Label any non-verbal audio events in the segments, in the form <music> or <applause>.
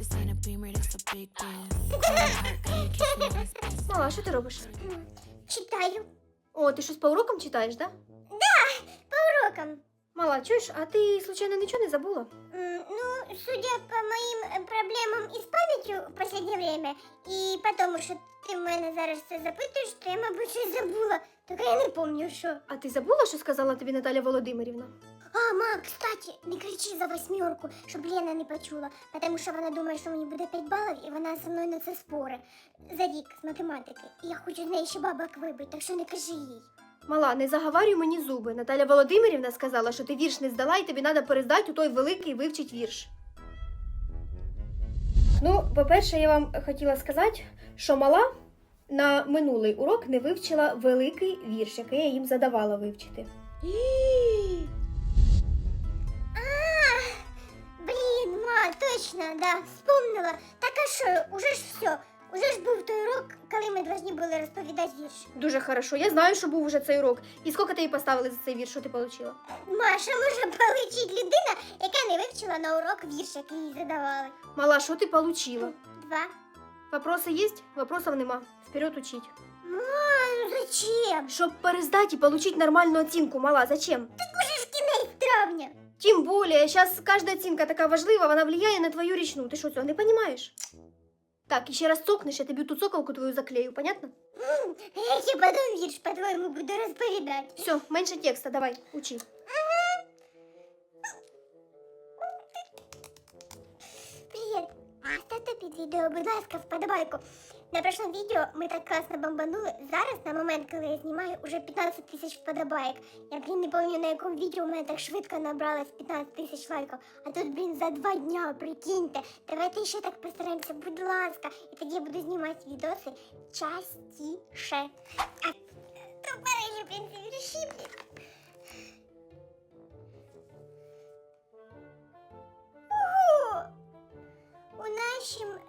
<laughs> Мала, що ти робиш? Читаю. О, ти щось по урокам читаєш, да? По урокам. Мала, чуєш, а ти, случайно, нічого не забула? М, Ну, судя по моим э, проблемам із пам'яттю в последнее время, і по тому, що ти в мене зараз це запитуєш, то я, мабуть, щось забула. Тільки я не пам'ятаю, що. А ти забула, що сказала тобі Наталя Володимирівна? А, ма, кстати, не кричи за восьмерку, щоб Лена не почула, тому що вона думає, що мені буде 5 балів, і вона зі мною на це спорить за рік з математики. І я хочу з неї ще бабок вибити, так що не кажи їй. Мала, не заговарюй мені зуби. Наталя Володимирівна сказала, що ти вірш не здала і тобі треба перездати у той великий вивчить вірш. Ну, по-перше, я вам хотіла сказати, що мала на минулий урок не вивчила великий вірш, який я їм задавала вивчити. Точно, да, вспомнила. Так а що, уже ж все, уже ж був той урок, коли ми повинні були розповідати вірш. Дуже хорошо. Я знаю, що був уже цей урок. І скільки ти їй поставили за цей вірш, що ти отримала? Маша може полечить людина, яка не вивчила на урок вірш, який їй задавали. Мала, що ти отримала? Два. Вопроси є? Вопросов нема. Вперед учить. Ма, ну зачем? Щоб перездати і отримати нормальну оцінку, мала, зачем? Уже ж кінець травня. Тим более, сейчас каждая оцінка така важлива, вона влияє на твою річну. Ти що, цього не розумієш? Так, і ще раз цокнеш, я тобі ту цоколку твою заклею, понятно? М, Я ще потім вірш, по-твоєму, буду розповідати. Все, менше текста, давай, учи. Привіт! Ставте під відео, будь ласка, вподобайку. На прошлому відео ми так класно бомбанули. Зараз, на момент, коли я знімаю, уже 15 тисяч вподобайок. Я, блін, не пам'ятаю, на якому відео у мене так швидко набралось 15 тисяч лайків. А тут, блін, за два дня, прикиньте. Давайте ще так постараємося, будь ласка. І тоді я буду знімати відоси частіше. А, тупорилі, блін, ці вірші, блін. У нашім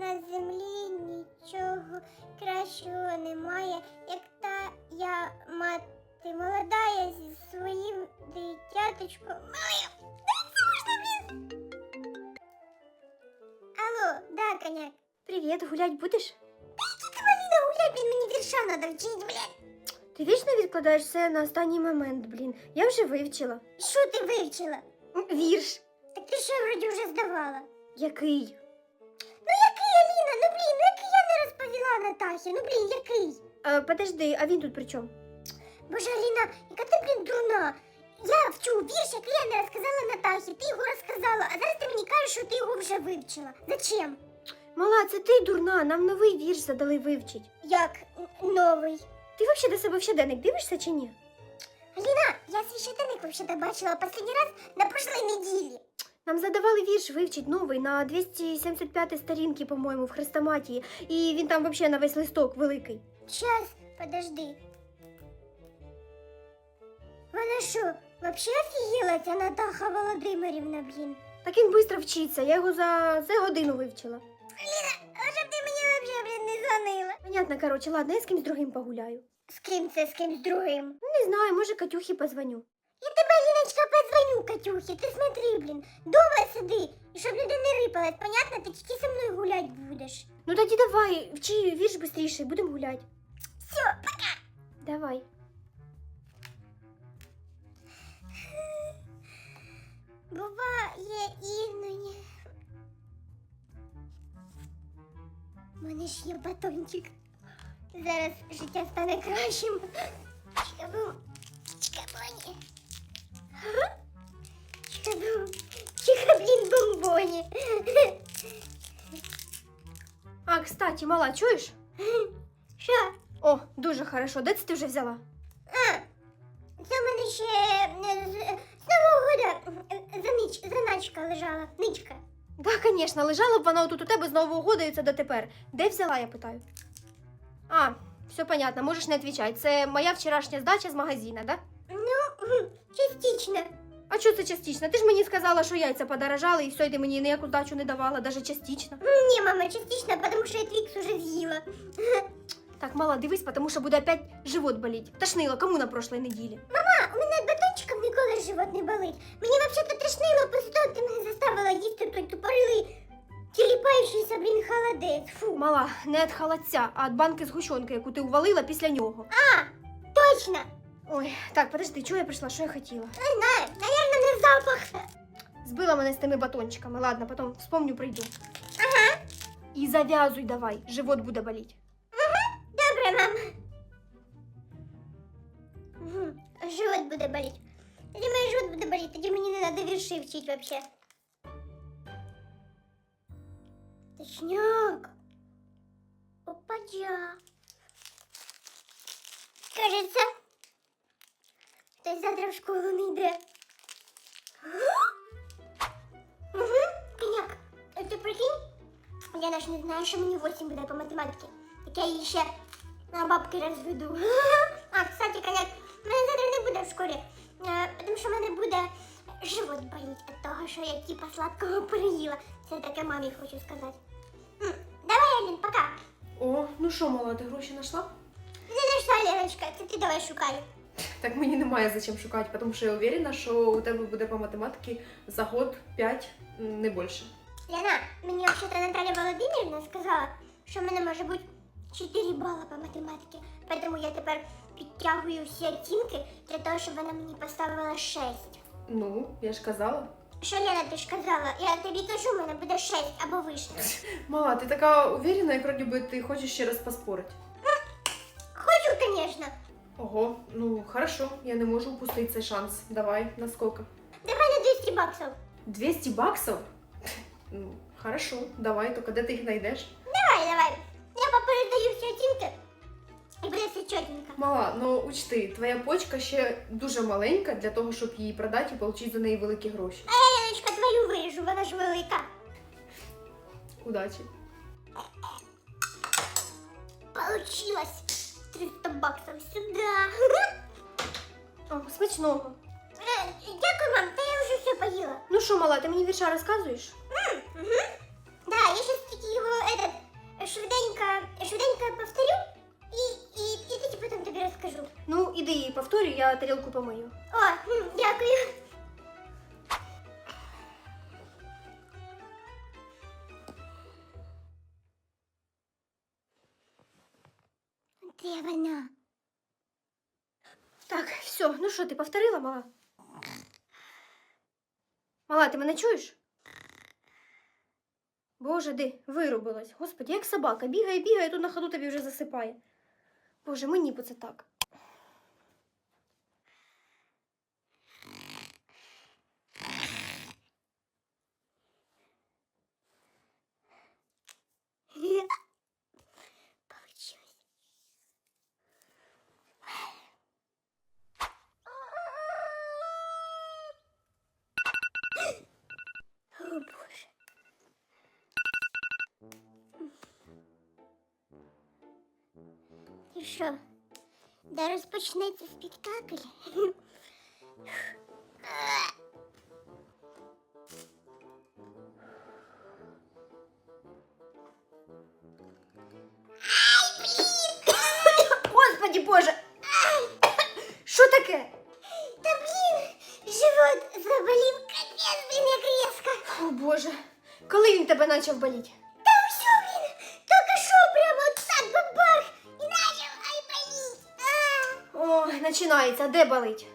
на землі нічого кращого немає, як та я мати молодая зі своїм дитяточком. Малим. Це можна, блін? Алло, да, коняк. Привіт, гулять будеш? Ти Маліна гуляй, блін, мені вірша надо вчить, блін. Ти вічно відкладаєш все на останній момент, блін. Я вже вивчила. Що ти вивчила? Вірш. Так ти що вроді вже здавала? Який? Не? Ну блін, який? А, подожди, а він тут при чому? Боже, Аліна, яка ти, блін, дурна. Я вчу вірш, який я не розказала Натахі. Ти його розказала, а зараз ти мені кажеш, що ти його вже вивчила. Зачем? Мала, це ти дурна, нам новий вірш задали вивчить. Як н- новий? Ти взагалі до себе в щоденник дивишся чи ні? Аліна, я свій щоденник вообще бачила останній раз на прошлой неділі. Нам задавали вірш вивчить новий на 275 сторінки, по-моєму, в хрестоматії. І він там взагалі на весь листок великий. Щас, подожди. Вона що, вообще офігела ця Натаха Володимирівна, блін? Так він швидко вчиться, я його за, за годину вивчила. Аліна, а щоб ти мені вообще, блін, не дзвонила? Понятно, короче, ладно, я з кимсь другим погуляю. З ким це, з кимсь другим? Ну, не знаю, може Катюхі позвоню. Я Ліночка, позвоню, Катюхі. Ти смотри, блін, дома сиди. І щоб люди не рипались, понятно? Ти тільки зі мною гулять будеш. Ну тоді давай, вчи вірш швидше, будемо гуляти. Все, пока. Давай. Буває іноді. У мене ж є батончик. Зараз життя стане кращим. Чикабоні. Чикабум, чикаблін бомбоні. А, кстати, мала, чуєш? Що? О, дуже хорошо. Де це ти вже взяла? А, це в мене ще е, з, з Нового года е, заніч, заначка лежала. Ничка. Да, звісно, лежала б вона тут у тебе з Нового года і це дотепер. Де взяла, я питаю? А, все понятно, можеш не відповідати. Це моя вчорашня здача з магазина, да? Частично. А що це частично? Ти ж мені сказала, що яйця подорожали, і все, і ти мені ніяку здачу не давала, навіть частично. Ні, мама, частично, тому що я твікс уже з'їла. <laughs> Так, мала, дивись, тому що буде опять живот боліть. Тошнило, кому на прошлой неділі? А, у мене батончиком ніколи живот не болить. Мені взагалі тошнило, після того ти мене заставила їсти той тупорилий молодець. Фу. Мала, не від халатця, а від банки згущенки, яку ти увалила після нього. А, точно. Ой, так, подожди, чого я прийшла? Що я хотіла? Не знаю, наверное, не запах. Збила мене з тими батончиками. Ладно, потім вспомню, прийду. Ага. І зав'язуй давай, живот буде боліти. Добре, мам. Мгм. Живот буде боліти. Тоді мій живот буде боліти, тоді мені не треба вірші вчити вообще. Точняк. Опадя. Кажеться, хтось завтра в школу не йде. Угу, коняк. А ти прикинь? Я ж не знаю, що мені 8 буде по математиці. Так я її ще на бабки розведу. <laughs> А, кстати, коняк, мене завтра не буде в школі, е, тому що в мене буде живот боліть від того, що я типа сладкого переїла. Це таке мамі хочу сказати. М, Давай, Алін, пока. О, ну що, мала, ти гроші знайшла? Не знайшла, Леночка, це ти давай шукай. Так мені немає за чим шукати, тому що я уверена, що у тебе буде по математиці за год 5, не більше. Лена, мені взагалі Наталя Володимирівна сказала, що в мене може бути 4 бали по математиці. Тому я тепер підтягую всі оцінки для того, щоб вона мені поставила 6. Ну, я ж казала. Що, Лена, ти ж казала? Я тобі кажу, в мене буде 6 або вище. <laughs> Мала, ти така уверена, як вроді би ти хочеш ще раз поспорити. Хочу, звісно. Ого, ну хорошо, я не можу упустити цей шанс. Давай, на сколько? Давай на 200 баксів. 200 баксов? Ну, хорошо, давай, только де ти їх знайдеш? Давай, давай. Я попередаю всі оцінки. І буде все чотенько. Мала, ну учти, твоя почка ще дуже маленька для того, щоб її продати і отримати за неї великі гроші. А я, Леночка, твою виріжу, вона ж велика. Удачі. Получилось. 300 баксів сюди. О, смачного. Е, Дякую, мам, та я вже все поїла. Ну що, мала, ти мені вірша розказуєш? Да, я сейчас таки его этот швиденько, швиденько повторю и, и, и тоді потім тобі розкажу. Ну, іди її повторюй, я тарілку помию. О, м, дякую. Ну що, ти повторила, мала? Мала, ти мене чуєш? Боже, де вирубилась. Господи, як собака, бігає, бігає, тут на ходу тобі вже засипає. Боже, мені бо це так. І що? Де розпочнеться спектакль? Господи, Боже! Що таке? Та блін, живот заболів, капець, блін, як різко. О Боже, коли він тебе почав боліти? Починається, де болить?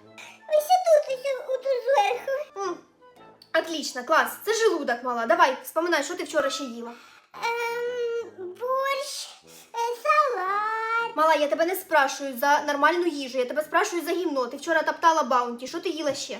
ось тут, ось отут зверху. М, Отлично, клас. Це желудок, мала. Давай, вспоминай, що ти вчора ще їла. Ем, борщ, е, салат. Мала, я тебе не спрашую за нормальну їжу, я тебе спрашую за гімно. Ти вчора топтала баунті. Що ти їла ще?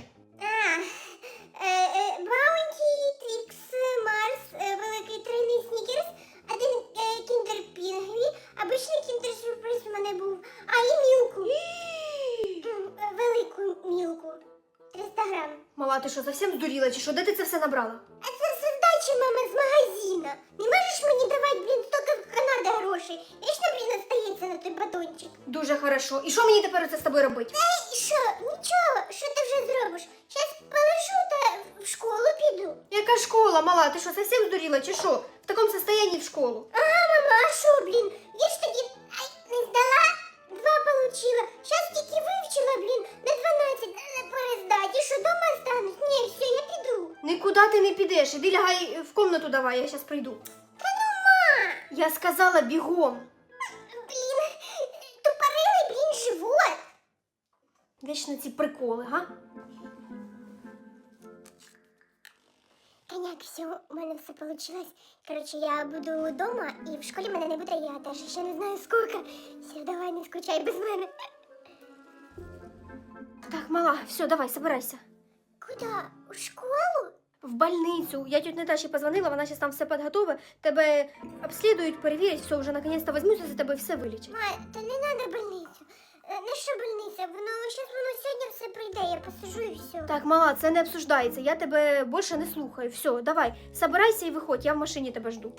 Здуріла, чи що? Де ти це все набрала? А це все здача, мама, з магазина. Не можеш мені давати, блін, стільки в Канада грошей? Вічно, блін, остається на той батончик. Дуже хорошо. І що мені тепер це з тобою робити? Ей, що? Нічого, що ти вже зробиш? Щас полежу та в школу піду. Яка школа, мала? Ти що, зовсім здуріла, чи що? В такому состоянии в школу. Ага, підеш. Іди лягай в комнату давай, я зараз прийду. Та ну, ма! Я сказала бігом. Блін, тупорилий, блін, живот. Вічно ці приколи, га? Коняк, все, у мене все получилось. Коротше, я буду вдома і в школі мене не буде, я навіть ще не знаю скільки. Все, давай, не скучай без мене. Так, мала, все, давай, собирайся. Куди? У школу? В больницю. Я тетя Наташі позвонила, вона зараз там все підготовить. Тебе обслідують, перевірять, все, вже наконец-то візьмуться за тебе і все вилічать. Ма, та не треба больницю. Е, що больниця? Воно щас воно сьогодні все прийде, я посижу і все. Так, мала, це не обсуждається. Я тебе більше не слухаю. Все, давай, собирайся і виходь, я в машині тебе жду.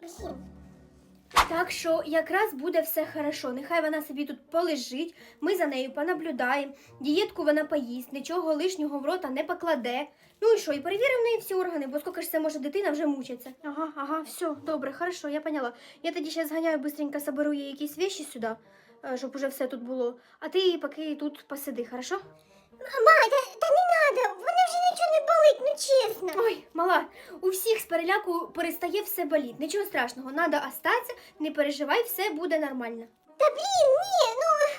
Блін. Так що якраз буде все хорошо. Нехай вона собі тут полежить, ми за нею понаблюдаємо. Дієтку вона поїсть, нічого лишнього в рота не покладе. Ну і що, і перевіримо в неї всі органи, бо скільки ж це може дитина вже мучиться. Ага, ага, все, добре, хорошо, я поняла. Я тоді ще зганяю, быстренько соберу їй якісь вещи сюди, е, щоб уже все тут було. А ти поки тут посиди, хорошо? Ма, та, та не треба, вони вже нічого не болить, ну чесно. Ой, мала, у всіх з переляку перестає все боліти. Нічого страшного, треба остатися, не переживай, все буде нормально. Та блін, ні, ну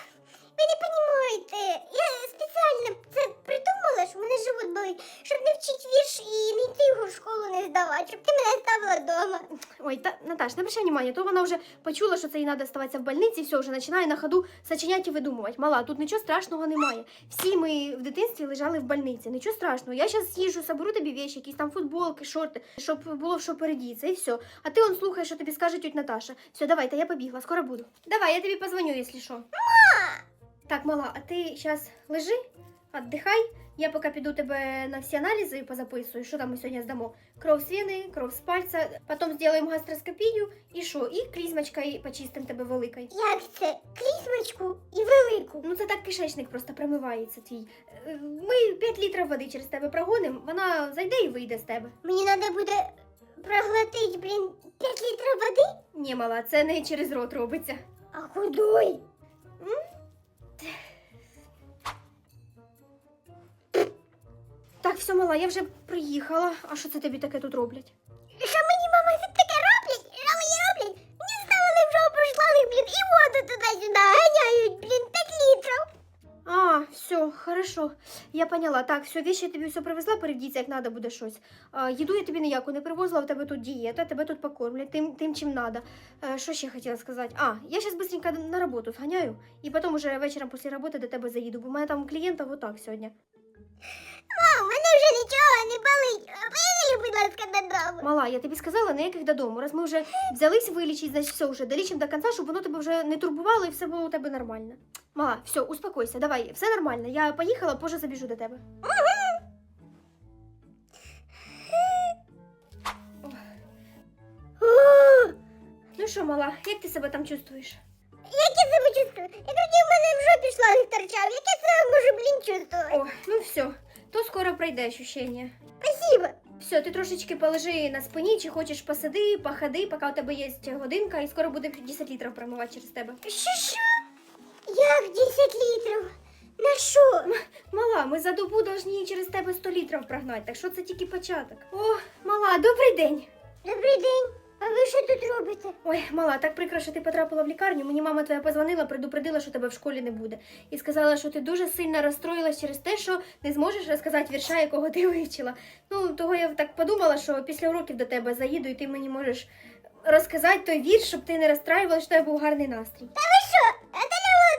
ви не розумієте. Я спеціально це придумала, що мене живот болить, щоб не вчити вірш і не йти його в школу не здавати, щоб ти мене ставила вдома. Ой, та, Наташ, не обращай внимания, то вона вже почула, що це їй треба оставатися в больниці, все, вже починає на ходу сочинять і видумувати. Мала, тут нічого страшного немає. Всі ми в дитинстві лежали в больниці, нічого страшного. Я зараз їжджу, соберу тобі вещи, якісь там футболки, шорти, щоб було в що передіться, і все. А ти он слухай, що тобі скаже тють Наташа. Все, давай, та я побігла, скоро буду. Давай, я тобі позвоню, якщо що. Так, мала, а ти зараз лежи, віддихай. Я поки піду тебе на всі аналізи позаписую, що там ми сьогодні здамо. Кров з вени, кров з пальця, потім зробимо гастроскопію і що, і клізмочкою почистимо тебе великою. Як це? Клізмочку і велику. Ну це так кишечник просто промивається твій. Е, Ми 5 літрів води через тебе прогонимо, вона зайде і вийде з тебе. Мені треба буде проглотити, блін, 5 літрів води, Ні, мала, це не через рот робиться. а худой. Так, все, мала, я вже приїхала. А що це тобі таке тут роблять? Що мені мама тут таке роблять? Що мені роблять? Не вже шланги, блін, і воду туди-сюди все, хорошо. Я поняла. Так, все, вещи я тобі все привезла, перевдіться, як треба буде щось. А, їду я тобі ніяку не привозила, в тебе тут дієта, тебе тут покормлять, тим, тим чим треба. Що ще хотіла сказати? А, я зараз быстренько на роботу зганяю, і потім уже вечором після роботи до тебе заїду, бо в мене там клієнтів отак сьогодні. Мам, мене вже нічого не болить. Поїхали, будь ласка, додому. Мала, я тобі сказала, ніяких додому. Раз ми вже взялись вилічити, значить все вже долічимо до кінця, щоб воно тебе вже не турбувало і все було у тебе нормально. Мала, все, успокойся, давай, все нормально. Я поїхала, позже забіжу до тебе. Ну що, мала, як ти себе там чувствуєш? Як я себе чувствую? Я тоді в мене в жопі шланг торчав. Як я себе можу, блін, чувствувати? О, ну все, то скоро пройде ощущення. Спасибо. Все, ти трошечки полежи на спині, чи хочеш посиди, походи, поки у тебе є годинка, і скоро буде 10 літрів промивати через тебе. Що, що? Як 10 літрів? На що? Мала, ми за добу повинні через тебе 100 літрів прогнати, так що це тільки початок. О, мала, добрий день. Добрий день. А ви що тут робите? Ой, мала, так прикро, що ти потрапила в лікарню. Мені мама твоя позвонила, предупредила, що тебе в школі не буде. І сказала, що ти дуже сильно розстроїлась через те, що не зможеш розказати вірша, якого ти вивчила. Ну, того я так подумала, що після уроків до тебе заїду, і ти мені можеш розказати той вірш, щоб ти не розстраювала, що тебе був гарний настрій. Та ви що?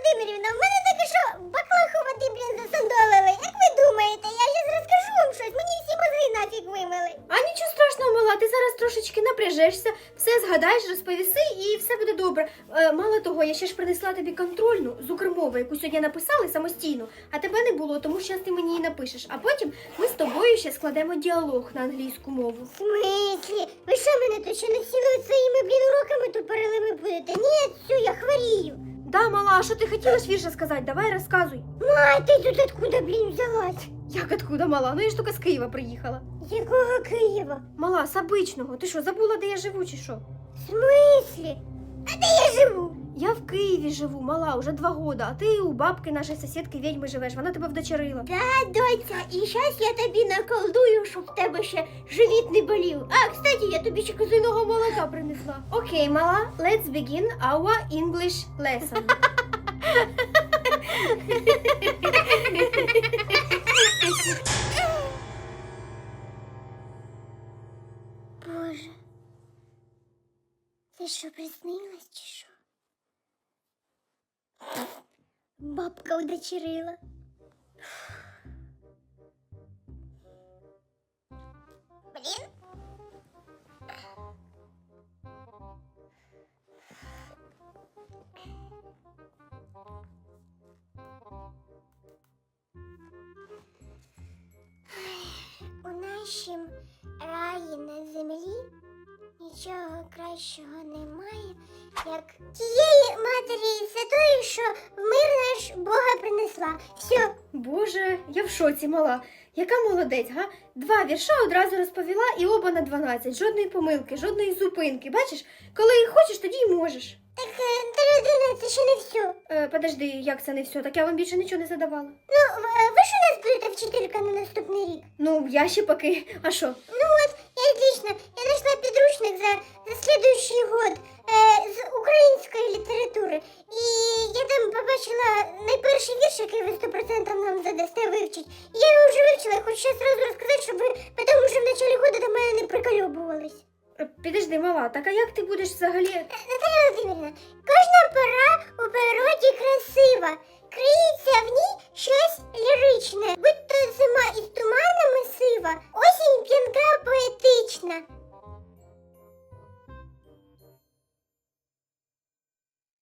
Володимирівна, в мене таке що баклаху води, блін, засандовили. Як ви думаєте? Я зараз розкажу вам щось, мені всі мозги нафіг вимили. А нічого страшного, мала, ти зараз трошечки напряжешся, все згадаєш, розповіси і все буде добре. Е, мало того, я ще ж принесла тобі контрольну з укрмови, яку сьогодні написали самостійно, а тебе не було, тому що ти мені її напишеш. А потім ми з тобою ще складемо діалог на англійську мову. В смислі? Ви що мене тут ще насилують своїми, блін, уроками тупорилими будете? Ні, все, я хворію. Да, мала, а що ти хотіла ж сказать? Давай розказуй. Ма, ти тут откуда, блін, взялась? Як откуда мала? Ну я ж тільки з Києва приїхала. З якого Києва? Мала, з обичного. Ти що, забула, де я живу, чи що? В смислі? А де я живу? Я в Києві живу, мала, уже два года, а ти у бабки нашої сусідки відьми живеш, вона тебе вдочерила. Да, доця, і зараз я тобі наколдую, щоб в тебе ще живіт не болів. А, кстати, я тобі ще козиного молока принесла. Окей, мала, let's begin our English lesson. <laughs> <laughs> Це що, приснилось чи що? Бабка удочерила. Блін. У нашім раї на землі Нічого кращого немає, як тієї матері святої, що в мир наш Бога принесла. Все, Боже, я в шоці, мала. Яка молодець, га? Два вірша одразу розповіла і оба на 12. Жодної помилки, жодної зупинки. Бачиш, коли хочеш, тоді й можеш. так е, та людина, це ще не все. Е, подожди, як це не все? Так я вам більше нічого не задавала. Ну, в- ви що нас будете вчителька на наступний рік? Ну, я ще поки. А що? Ну от, отлично. Я знайшла підручник за, за следующий год е, з української літератури. І я там побачила найперший вірш, який ви 100% нам задасте вивчити. І я його вже вивчила, я хочу ще сразу розказати, щоб ви, тому що в началі года до мене не прикольобувались. Е, Підожди, мала, так а як ти будеш взагалі. Наталя Володимирівна, кожна пора криється в ній щось ліричне, будь то зима із туманами сива, осінь п'янка поетична.